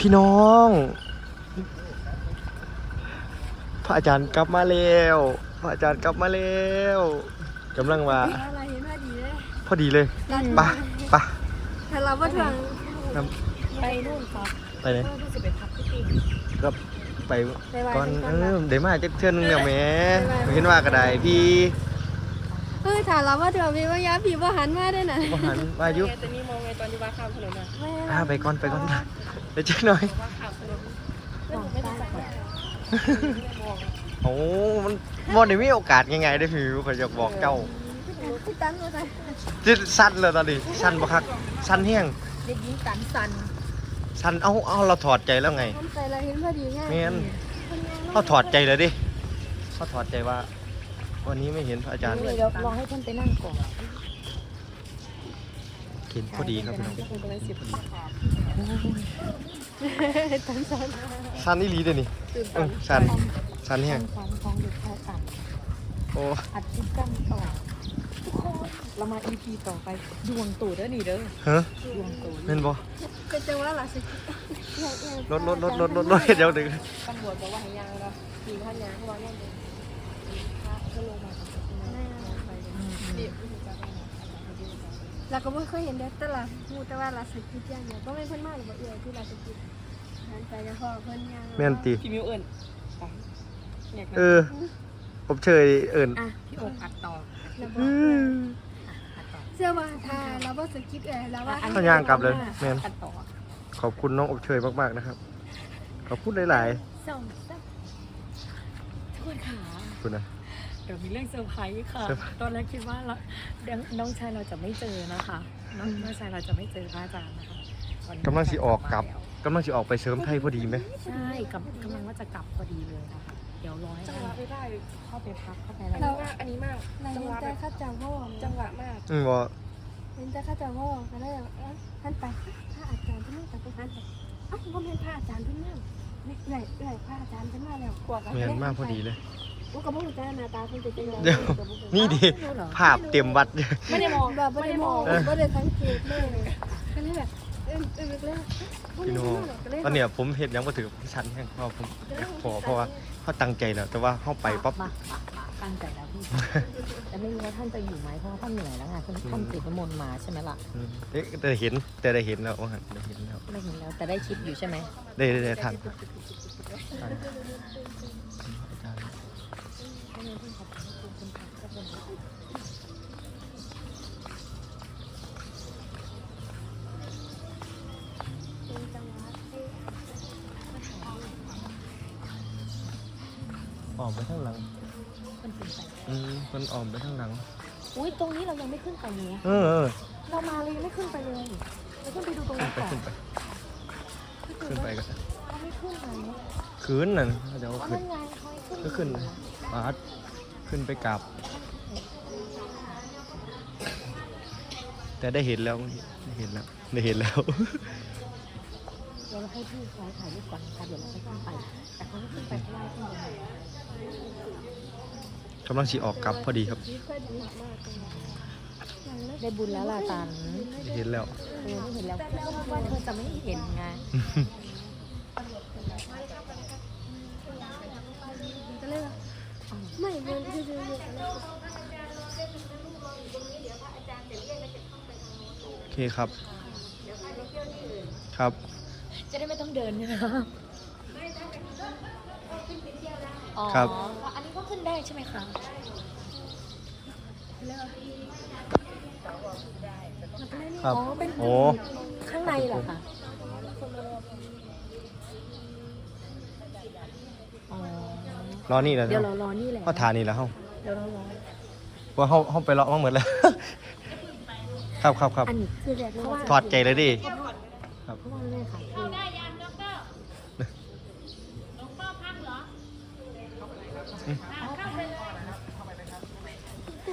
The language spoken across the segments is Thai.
พี่น้องพระอาจารย์กลับมาแล้วพระอาจารย์กลับมาแล้วกำลังว่าอะไรเห็นว่าดีเลยพอดีเลยปะปะถ้าเราว่าทางน้ไปนู่นครับำไปเลยเพื่อที่จะไปพักที่ปีก็ไปไปไหว้ก่อนกันเอก่อนอเดี๋ยวมาจะเชิญนึงเดี๋ยวแหม่ไปไหว้เห็นว่าก็ได้พี่ เฮ้ยถ้าเราว่าเดี๋ยวมีว่ายาผีว่าหันมาได้น่ะบ่หันมาอยู่แต่นี่มองไงตอนที่ว่าข้ามถนนอะแม่อ่าไปก่อนไปก่อนเดี๋ยวเช็คหน่อยว่าข้ามถนนไม่ไม่ได้จับไม่ได้มองโอ้มันบ่ได้มีโอกาสง่ายๆได้อพี่วิวเขาจะบอกเจ้าพี่ตั้นมาใส่จิสั้นเลยตอนนี้สั้นบ่คักสั้นเฮียงเด็กหญิงตันสันสั้นเอ้าเอ้าเราถอดใจแล้วไงทำใจเราเห็นพอดีง่ายแม่นเขาถอดใจเลยดิเขาถอดใจว่า วันนี้ไม่เห็นพระอาจารย์เดี๋ยวลองให้ท่านไปนั่งก่อนเห็นพอดีครับพี่น้องที่คุณกำลังสิบตั้นสันสั้นนี่ลีเด้อนี่ตื่นเออสั้นสั้นเฮียงฟังฟังเด็กชายตันโอ้อัดคลิปกันต่อทุกคนเรามา EP ต่อไปดวงตู่เด้อนี่เด้อเฮ้อดวงตู่เห็นบ่ก็จะว่าเราสิรถรถรถรถรถรถเดี๋ยวดึงตำรวจบอกว่าให้ยางเราขี่ข้างยางเขาบอกนั่นเอง เลยเราก็ไม่เคยเห็นเด็กแต่ละมูแต่ว่าเราสกิดอย่างเดียวก็ไม่เพิ่นมากหรือว่าเอื่อยที่เราสกิดหันไปแล้วพอเพิ่นยังแม่นติพี่มิวเอิญไปเนี่ยเออผมเชยเอิญอะพี่โอมอัดต่อเราบออืกมอัดต่อเสื้อว่าถ้าเราบ่สกิดเอื่อยเราว่าเขาย่างกลับเลยแม่นอัดต่อขอบคุณน้องอบเชยมากๆนะครับ ขอบคุณหลายสองสามทุกคนค่ะๆคุณนะเดี๋ยวมีเรื่องเซอร์ไพรส์ค่ะเซอร์ไพรส์ตอนแรกคิดว่าเราเดี๋ยวน้องชายเราจะไม่เจอนะคะ น้องน้องชายเราจะไม่เจอพระอาจารย์นะคะวันนี้กำลังสิออกกลับกำลังสิออกไปเสริมไทยพอดีไหมใช่กำกำลังว่าจะกลับพอดีเลยนะคะ เดี๋ยวร้อยจังหวะไม่ได้เข้าไปพักเข้าไปอะไรเราว่าอันนี้มากในจังเห็หนวะใจแบบข้าเจ้าพ่อจังหวะมากอืมบ่เห็นใจข้าเจ้าพ่อก็เลยท่านไปพระอาจารย์เพิ่นมาแต่ไปหันไปเอ้าบ่แม่นพระอาจารย์เพิ่นมานี่เอื่อยเอื่อยพระอาจารย์เพิ่นมาแล้วกว่ากันแม่นมากพอดีเลย กูก็บ่รู้จักหน้าตาเพิ่นเป็นจังได๋เดี๋ยวนี่ดิภาพเต็มวัด ไม่ได้มองแบบบ่ได้มองบ่ได้สังเกตเลยก็เลยแบบเอิ้นเอิ้นเลยพี่น้องตอนเนี้ยผมเห็นยังมาถือชั้นแห้งเพราะผมอยากขอเพราะว่าเขาตั้งใจแล้วแต่ว่าเข้าไปปั๊บ มามามาตั้งใจแล้วพี่แต่ไม่รู้ว่าท่านจะอยู่ไหมเพราะว่าท่านเหนื่อยแล้วไงท่านท่านติดน้ำมนต์มาใช่ไหมล่ะอืมเอ๊ะแต่เห็นแต่ได้เห็นแล้วว่าหั่นได้เห็นแล้วได้เห็นแล้วแต่ได้ชิปอยู่ใช่ไหม ได้ได้ได้ทันทันทันอาจารย์ ออกไปข้างหลัง มันเป็นไปอืมมันออกไปข้างหลัง อุ้ยตรงนี้เรายังไม่ขึ้นไปเลยเออเออเรามาเลยยังไม่ขึ้นไปเลยเราขึ้นไปดูตรงขึ้นี้นไปก่อนขึ้นไป ขึ้นไปก็เราไม่ขึ้นเลยคืนนั่นเดี๋ยวว่าขึ้นั่นนไงเขาให้ขึ้นก็ขึ้น บาสขึ้นไปกราบแต่ได้เห็นแล้วได้เห็นแล้วได้เห็นแล้วเดี๋ยวเราให้พี่เขาถ่ายรูปก่อนนะคะเดี๋ยวเราจะขึ้นไป แต่เขาไม่ขึ้นไปเพราะว่าขึ้นไปกำลังสีออกกลับพอดีครับ ได้บุญแล้วล่ะตันได้เห็นแล้ว เออไม่เห็นแล้วเพื่อนว่าเธอจะไม่เห็นไง ก็เลยไม่เงินคือ โอเคครับ ครับ จะได้ไม่ต้องเดินใช่ไหมคะอ๋อครับ อันนี้ก็ขึ้นได้ใช่ไหมคะครับ อ๋อเป็นโอ้ ข้างในเหรอคะอ๋อ รอนี่แหละเดี๋ยวเรารอนี่แหละเขาทานี่แล้วเขาเดี๋ยวเรารอว่าเขาเขาไปเลาะมาเหมือนแล้ว ครับครับครับอันนี้คือแรกเพราะว่าถอดใจเลยดิเพราะว่าแม่ค่ะคือ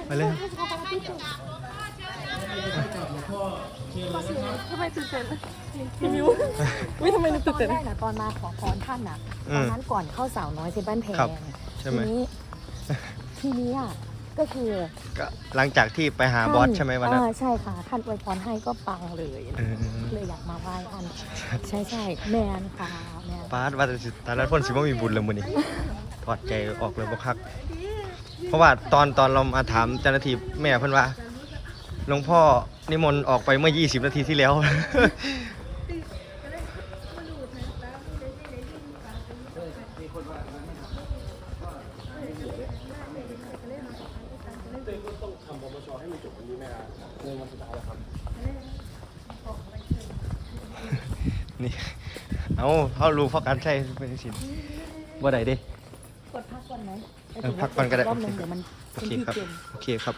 ไปเลยทำไมตื่นเต้น มิววิทำไมนึกตื่นเต้นตอนแรกนะตอนมาขอพรท่านน่ะอืตอนมนั้นก่อนเข้าสาวน้อยเพชรบ้านแพงครับ ใช่ไหมทีนี้ทีนี้อะก็คือก็หลังจากที่ไปหาบอสใช่ไหมวันนั้นอ่าใช่ค่ะท่านอวยพรให้ก็ปังเลยเออ เลยอยากมาไหว้ท่านใช่ใช่แมนค่ะแมน ปาดว่าแต่สิตาลัดพ่นสิบ่มีบุญเลยมื้อนี้ถอดใจออกเลยบ่คัก เพราะว่าตอนตอนเรามาถามเจ้าหน้าที่แม่เพิ่นว่าหลวงพ่อนิมนต์ออกไปเมื่อ 20 นาทีที่แล้ว นี่ เอาเขารู้เพราะการใช้เป็นสิบ่ได้เด้กดพักก่อนไหมเออพักก่อนก็ได้รอบหนึงเดี๋ยวมันโอเป็นเคที่ครับ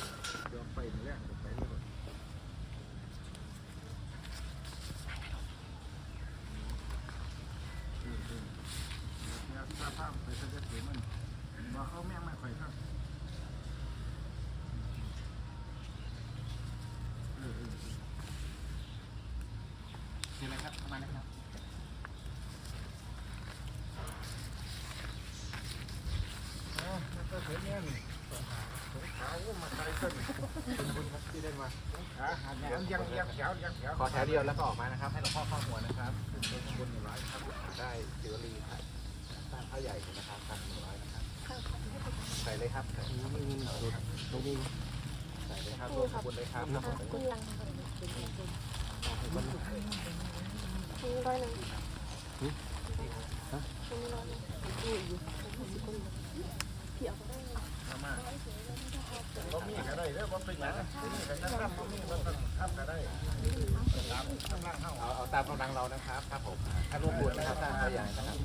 เกมโอเออเออเดี๋ยวครับมาแล้วครับขอแถวเดียวแล้วก็ออกมานะครับ ให้หลวงพ่อเข้าหัวนะครับเป็นข้างบนหนึ่งร้อยครับ ได้สิวลีครับสร้างพระใหญ่นะครับสร้างหนึ่งร้อยครับ ส่เลยครับใส่เลยครับรวมขบวนเลยครับรับคุณลังคุณร้อยหนึ่งคุณร้อยหนึ่งพี่เอาไปได้เอาเอาตามกำลังเรานะครับครับผมถ้ารวมบุญนะครับสร้างพระใหญ่นะครับ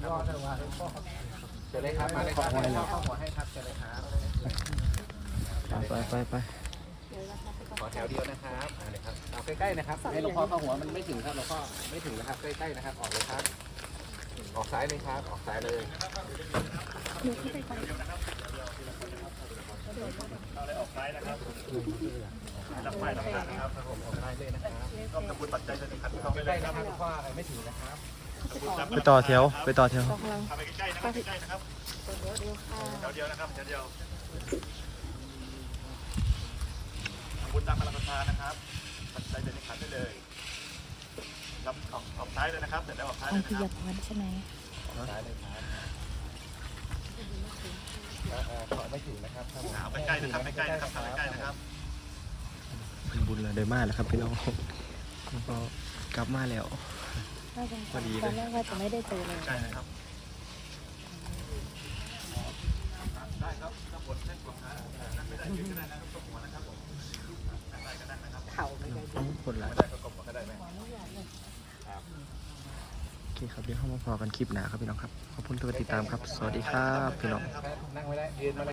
เชิญเลยครับมาเลยครับให้อหัวให้ครับเชิญเลยครับ ไปไปไปขอแถวเดียวนะครับเอาเลยครับเอาใกล้ๆนะครับ ให้หลวงพ่อเข้าหัวมันไม่ถึงครับหลวงพ่อไม่ถึงนะครับ ใกล้ๆนะครับ ออกเลยครับ ออกซ้ายเลยครับ ออกซ้ายเลยใกล้ๆนะครับหลวงพ่อไม่ถึงนะครับไปต่อแถวไปต่อแถวบุญ ตามพลังประทานนะครับปัจจัยเดินในขันได้เลยรับออกออกท้ายเลยนะครับเสร็จแล้วออกท้ายขเลองยพินะคยรับพรใช่ไหมซ้ายเลยครับเอ่อเอ่อขอไม่ถึงนะครับครับผมเอาใกล้ๆนะครับใกล้ๆนะครับทำใกล้ๆนะครับเป็นบุญเลยได้มากแล้วครับพี่น้องก็กลับมาแล้วพอดีเลย ตอนแรกว่าจะไม่ได้เจอเลยใช่นะครับได้ครับถ้าปวดเส้นปวดขานั่งไม่ได้ยืนก็ได้นะครับตบหัวนะครับผมนั่งได้ก็นั่งนะครับ เข่าไม่ได้ คนละ ไม่ได้ก็กบหัวก็ได้ไหม โอเคครับเดี๋ยวเข้ามา พอกันคลิปหนาครับพี่น้องครับ ขอบคุณทุกการติดตามครับ สวัสดีครับพี่น้อง นั่งไว้ได้ยืนมา